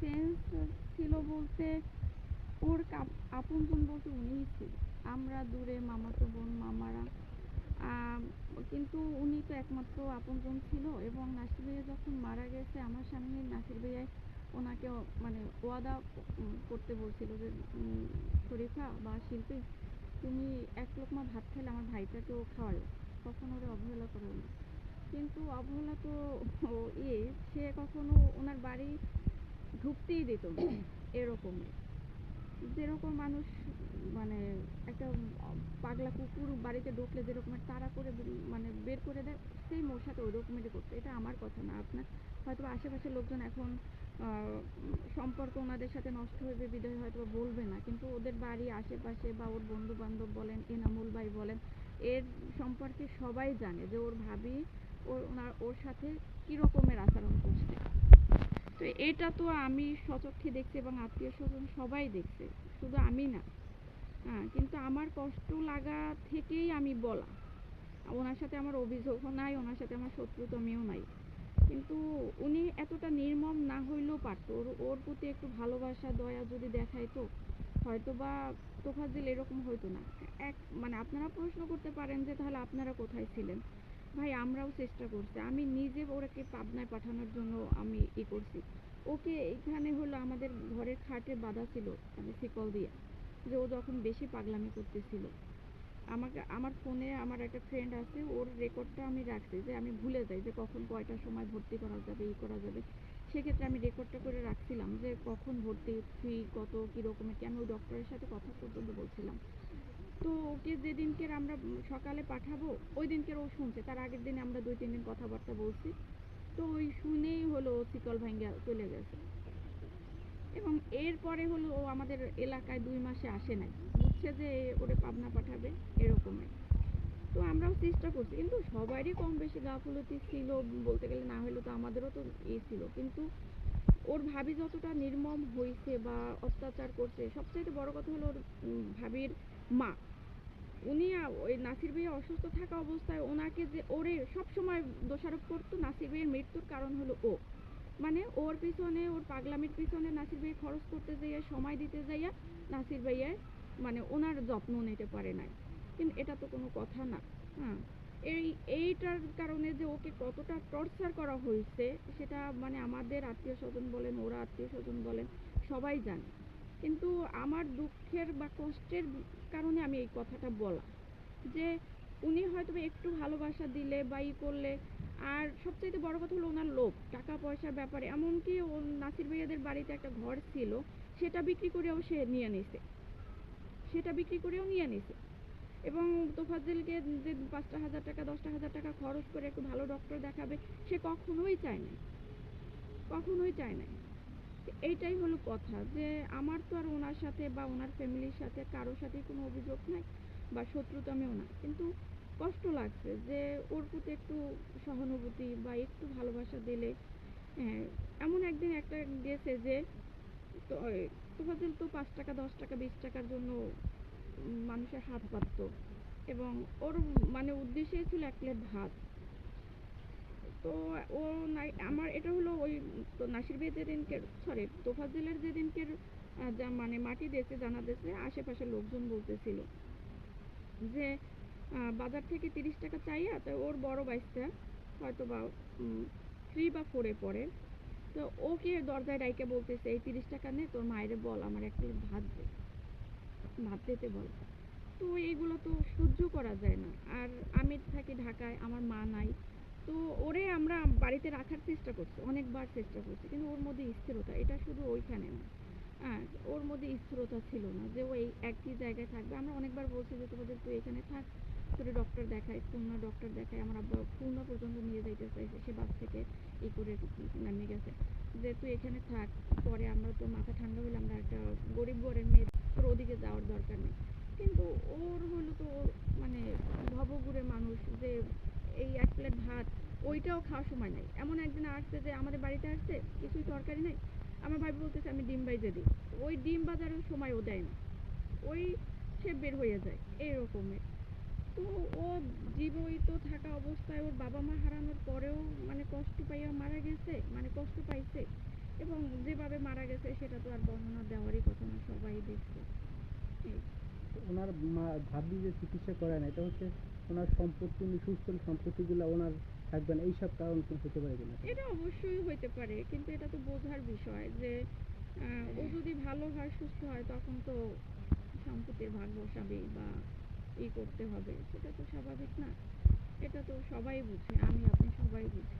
Sense ছিল। বলতে ওর আপনজন বলতে উনিই ছিল। আমরা দূরে মামাতো বোন মামারা। কিন্তু উনি তো একমাত্র আপনজন ছিল এবং নাসির ভাইয়া যখন মারা গেছে আমার সামনে নাসির ভাইয়া ওনাকে মানে ওয়াদা করতে বলছিল যে শরীফা বা শিল্পী তুমি এক লোকমা ভাত খেলে আমার ভাইটাকেও খাওয়ালো। কখনো ওরা অবহেলা করে না। কিন্তু অবহেলা তো ও ইয়ে সে কখনো ওনার বাড়ি ঢুকতেই দিত না। এরকমই। যেরকম মানুষ মানে একটা পাগলা কুকুর বাড়িতে ঢুকলে যেরকম তাড়া করে মানে বের করে দেয়, সেই মোর সাথে ওই রকমেরই করতো। এটা আমার কথা না, আপনার হয়তো আশেপাশের লোকজন এখন সম্পর্ক ওনাদের সাথে নষ্ট হইবে বিদায় হয়তো বলবে না, কিন্তু ওদের বাড়ি, আশেপাশে বা ওর বন্ধু বান্ধব বলেন, এনামুল ভাই বলেন, এর সম্পর্কে সবাই জানে যে ওর ভাবি, ওর, ওনার, ওর সাথে কী রকমের আচরণ করছে। তো এটা তো আমি সচক্ষে দেখছি এবং আত্মীয় স্বজন সবাই দেখছে। শুধু আমি না। হ্যাঁ কিন্তু আমার কষ্ট লাগা থেকেই আমি বলা। ওনার সাথে আমার অভিযোগও নাই, ওনার সাথে আমার শত্রুতমিও নাই। কিন্তু উনি এতটা নির্মম না হইলেও পারতো। ওর ওর প্রতি একটু ভালোবাসা, দয়া যদি দেখাইতো হয়তো বা তোফাজ্জিল এরকম হইতো না। এক মানে আপনারা প্রশ্ন করতে পারেন যে তাহলে আপনারা কোথায় ছিলেন? ভাই, আমরাও চেষ্টা করছি। আমি নিজে ওরাকে পাবনায় পাঠানোর জন্য আমি ই করছি। ওকে এখানে হলো আমাদের ঘরের খাটে বাঁধা ছিল মানে শিকল দিয়ে, যে ও যখন বেশি পাগলামি করতেছিল। আমাকে, আমার ফোনে আমার একটা ফ্রেন্ড আছে, ওর রেকর্ডটা আমি রাখছি, যে আমি ভুলে যাই যে কখন কয়টার সময় ভর্তি করা যাবে, ই করা যাবে। সেক্ষেত্রে আমি রেকর্ডটা করে রাখছিলাম যে কখন ভর্তি, ফি কত কী রকমের কি আমি ওই ডক্টরের সাথে কথা পর্যন্ত বলছিলাম। তো ওকে যেদিনকে আমরা সকালে পাঠাবো ওই দিনকে ও শুনছে। তার আগের দিনে আমরা দুই, তিন দিন কথাবার্তা বলছি। তো ওই শুনেই হলো শিকল ভাঙ্গা চলে গেছে। এবং এরপরে হলো ও আমাদের এলাকায় দুই মাসে আসে নাই। বুঝছে যে ওরে পাবনা পাঠাবে, এরকমই। তো আমরাও চেষ্টা করছি। কিন্তু সবারই কম বেশি গাফলতি ছিল, বলতে গেলে না হলেও তো আমাদেরও তো ই ছিল। কিন্তু ওর ভাবি যতটা নির্মম হয়েছে বা অত্যাচার করছে, সবচাইতে বড় কথা হলো ওর ভাবির মা। উনি ওই নাসির ভাইয়া অসুস্থ থাকা অবস্থায় ওনাকে যে ওরে সব সময় দোষারোপ করতো নাসির ভাইয়ের মৃত্যুর কারণ হলো ও। মানে ওর পিছনে, ওর পাগলামির পিছনে নাসির ভাই খরচ করতে যাইয়া, সময় দিতে যাইয়া নাসির ভাইয়া মানে ওনার যত্ন নিতে পারে নাই। কিন্তু এটা তো কোনো কথা না হ্যাঁ। এই, এইটার কারণে যে ওকে কতটা টর্চার করা হয়েছে, সেটা মানে আমাদের আত্মীয় স্বজন বলেন, ওরা আত্মীয় স্বজন বলেন, সবাই জানে। কিন্তু আমার দুঃখের বা কষ্টের কারণে আমি এই কথাটা বলা। যে উনি হয়তো একটু ভালোবাসা দিলে বা ই করলে, আর সবচাইতে বড় কথা হলো ওনার লোভ টাকা পয়সার ব্যাপারে। এমনকি ও নাসির ভাইয়াদের বাড়িতে একটা ঘর ছিল, সেটা বিক্রি করেও সে নিয়ে নিছে। সেটা বিক্রি করেও নিয়ে নিছে। এবং তোফাজ্জেলকে যে পাঁচটা হাজার টাকা, দশটা হাজার টাকা খরচ করে একটু ভালো ডক্টর দেখাবে, সে কখনোই চায় না কখনোই চায় না এইটাই হলো কথা যে আমার তো আর ওনার সাথে বা ওনার ফ্যামিলির সাথে কারোর সাথেই কোনো অভিযোগ নাই বা শত্রুতামেও না কিন্তু কষ্ট লাগছে যে ওর প্রতি একটু সহানুভূতি বা একটু ভালোবাসা দিলে হ্যাঁ, এমন একদিন একটা গেছে যে তো তোফাজ্জেল তো পাঁচ টাকা দশ টাকা বিশ টাকার জন্য মানুষের হাত পাততো এবং ওর মানে উদ্দেশ্যই ছিল এক প্লেট ভাত। তো ও আমার এটা হলো ওই তো নাসির ভাই যেদিনকে সরি তোফাজ্জেলের যেদিনকে আহ, যা মানে মাটি দিয়েছে জানা দিয়েছে আশেপাশের লোকজন বলতেছিল যে বাজার থেকে তিরিশ টাকা চাইয়া তো ওর বড় বাইসটা হয়তো বা থ্রি বা ফোরে পড়ে। তো ওকে দরজায় ডাইকে বলতেছে এই তিরিশ টাকা নে তোর মায়েরে বল আমার এক প্লেট ভাত দে ভাত দিতে বল। তো এইগুলো তো সহ্য করা যায় না। আর আমি থাকি ঢাকায় আমার মা নাই তো ওরে আমরা বাড়িতে রাখার চেষ্টা করছি, অনেকবার চেষ্টা করছি, কিন্তু ওর মধ্যে স্থিরতা, এটা শুধু ওইখানে না। হ্যাঁ ওর মধ্যে স্থিরতা ছিল না যে ও এই একই জায়গায় থাকবে। আমরা অনেকবার বলছি যে তোমাদের তুই এখানে থাক, তোরে ডক্টর দেখায় খুলনা ডক্টর দেখায় আমার আব্বা পর্যন্ত নিয়ে যাইতে চাইছে, সে বাস থেকে ই করে নামে গেছে। যে তুই এখানে থাক, পরে আমরা তো মাথা ঠান্ডা হলে আমরা একটা গরিব ঘরের মেয়ে, তোর ওদিকে যাওয়ার দরকার নেই। কিন্তু ওর হলো তো মানে ভবঘুরে মানুষ যে এই এক প্লেট ভাত, ওইটাও খাওয়ার সময় নাই। এমন একদিন আসছে যে আমাদের বাড়িতে আসছে, কিছুই তরকারি নেই। আমার ভাই বলতেছে, আমি ডিম বাইজে দিই। ওই ডিম বাজারের সময় ও দেয় না। ওই সে বের হয়ে যায় এইরকমের তো ও জীবিত থাকা অবস্থায় ওর বাবা মা হারানোর পরেও মানে কষ্ট পাইয়া মারা গেছে মানে কষ্ট পাইছে। এবং যেভাবে মারা গেছে, সেটা তো আর বর্ণনা দেওয়ারই কথা না, সবাই দেখছে। ওনার ভাবি যে চিকিৎসা করায় না এটা হচ্ছে ওনার সম্পত্তি উনি সুস্থ সম্পত্তিগুলো ওনার থাকবে না এইসব কারণ হতে পারে কিনা? এটা অবশ্যই হইতে পারে কিন্তু এটা তো বোঝার বিষয় যে ও যদি ভালো হয় সুস্থ হয় তখন তো সম্পত্তির ভাগ বসাবে বা ই করতে হবে সেটা তো স্বাভাবিক না। এটা তো সবাই বুঝে আমি আপনি সবাই বুঝি?